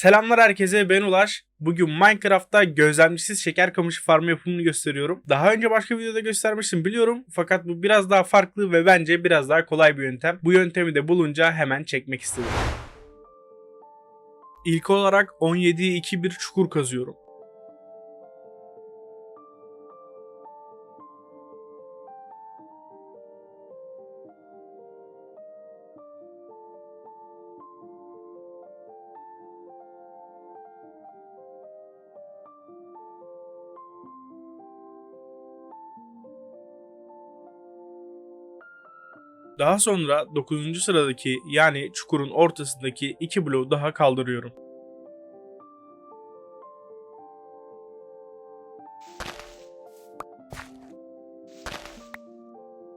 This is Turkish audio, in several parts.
Selamlar herkese ben Ulaş. Bugün Minecraft'ta gözlemcisiz şeker kamışı farmı yapımını gösteriyorum. Daha önce başka videoda göstermiştim biliyorum. Fakat bu biraz daha farklı ve bence biraz daha kolay bir yöntem. Bu yöntemi de bulunca hemen çekmek istedim. İlk olarak 17'ye 2 bir çukur kazıyorum. Daha sonra 9. sıradaki yani çukurun ortasındaki iki bloğu daha kaldırıyorum.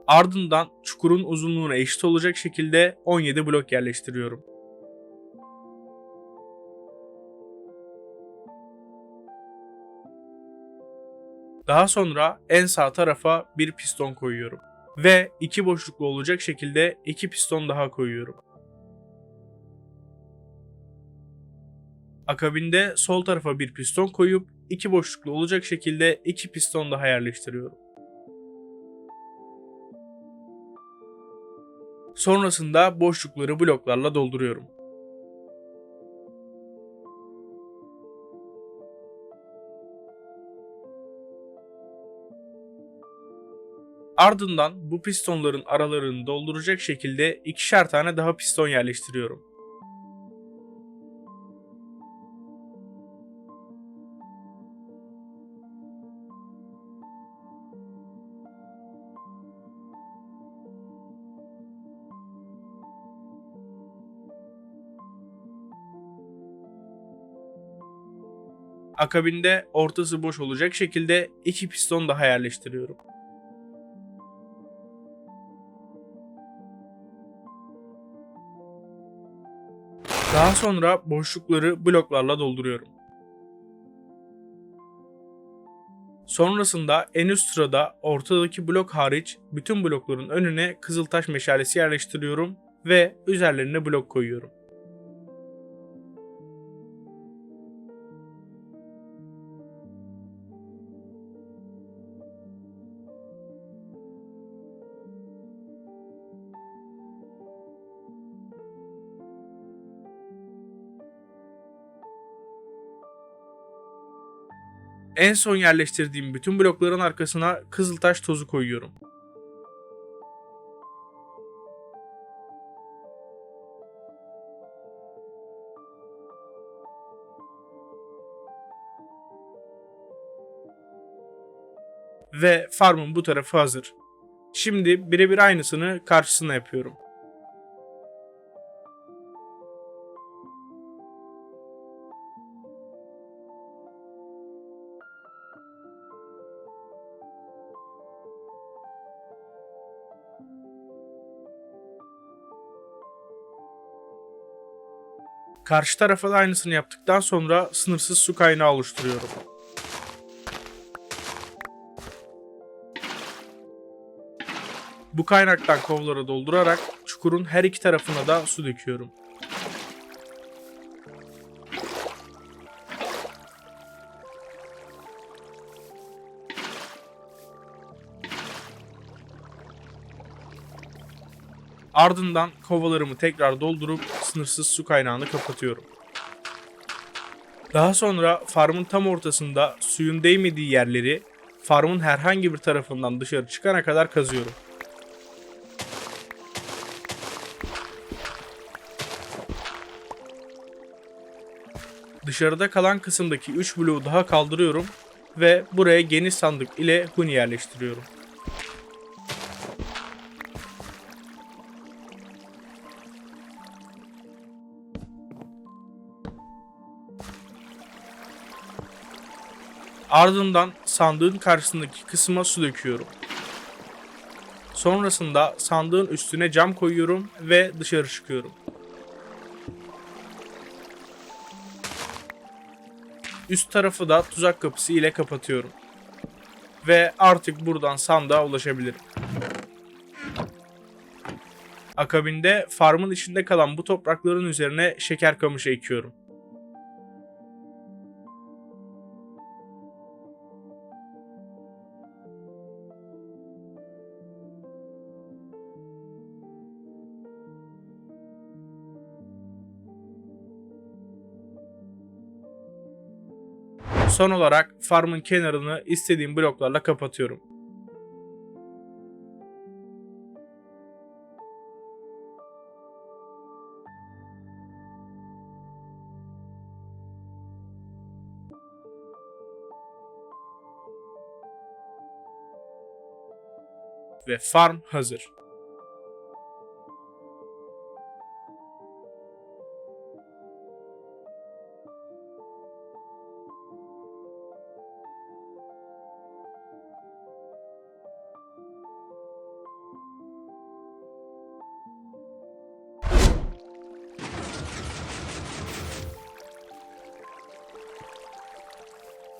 Ardından çukurun uzunluğuna eşit olacak şekilde 17 blok yerleştiriyorum. Daha sonra en sağ tarafa bir piston koyuyorum ve iki boşluklu olacak şekilde iki piston daha koyuyorum. Akabinde sol tarafa bir piston koyup iki boşluklu olacak şekilde iki piston daha yerleştiriyorum. Sonrasında boşlukları bloklarla dolduruyorum. Ardından bu pistonların aralarını dolduracak şekilde ikişer tane daha piston yerleştiriyorum. Akabinde ortası boş olacak şekilde iki piston daha yerleştiriyorum. Daha sonra boşlukları bloklarla dolduruyorum. Sonrasında en üst sırada ortadaki blok hariç bütün blokların önüne kızıltaş meşalesi yerleştiriyorum ve üzerlerine blok koyuyorum. En son yerleştirdiğim bütün blokların arkasına kızıltaş tozu koyuyorum. Ve farmın bu tarafı hazır. Şimdi birebir aynısını karşısına yapıyorum. Karşı tarafa da aynısını yaptıktan sonra sınırsız su kaynağı oluşturuyorum. Bu kaynaktan kovlara doldurarak çukurun her iki tarafına da su döküyorum. Ardından kovalarımı tekrar doldurup sınırsız su kaynağını kapatıyorum. Daha sonra farmın tam ortasında suyun değmediği yerleri farmın herhangi bir tarafından dışarı çıkana kadar kazıyorum. Dışarıda kalan kısımdaki 3 bloğu daha kaldırıyorum ve buraya geniş sandık ile huni yerleştiriyorum. Ardından sandığın karşısındaki kısma su döküyorum. Sonrasında sandığın üstüne cam koyuyorum ve dışarı çıkıyorum. Üst tarafı da tuzak kapısı ile kapatıyorum. Ve artık buradan sandığa ulaşabilirim. Akabinde farmın içinde kalan bu toprakların üzerine şeker kamışı ekiyorum. Son olarak farmın kenarını istediğim bloklarla kapatıyorum. Ve farm hazır.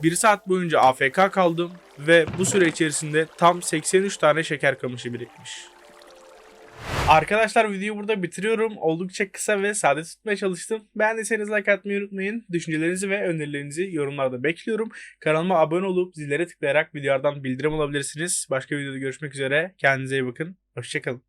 Bir saat boyunca AFK kaldım ve bu süre içerisinde tam 83 tane şeker kamışı birikmiş. Arkadaşlar videoyu burada bitiriyorum. Oldukça kısa ve sade tutmaya çalıştım. Beğendiyseniz like atmayı unutmayın. Düşüncelerinizi ve önerilerinizi yorumlarda bekliyorum. Kanalıma abone olup zillere tıklayarak videolardan bildirim alabilirsiniz. Başka videoda görüşmek üzere. Kendinize iyi bakın. Hoşçakalın.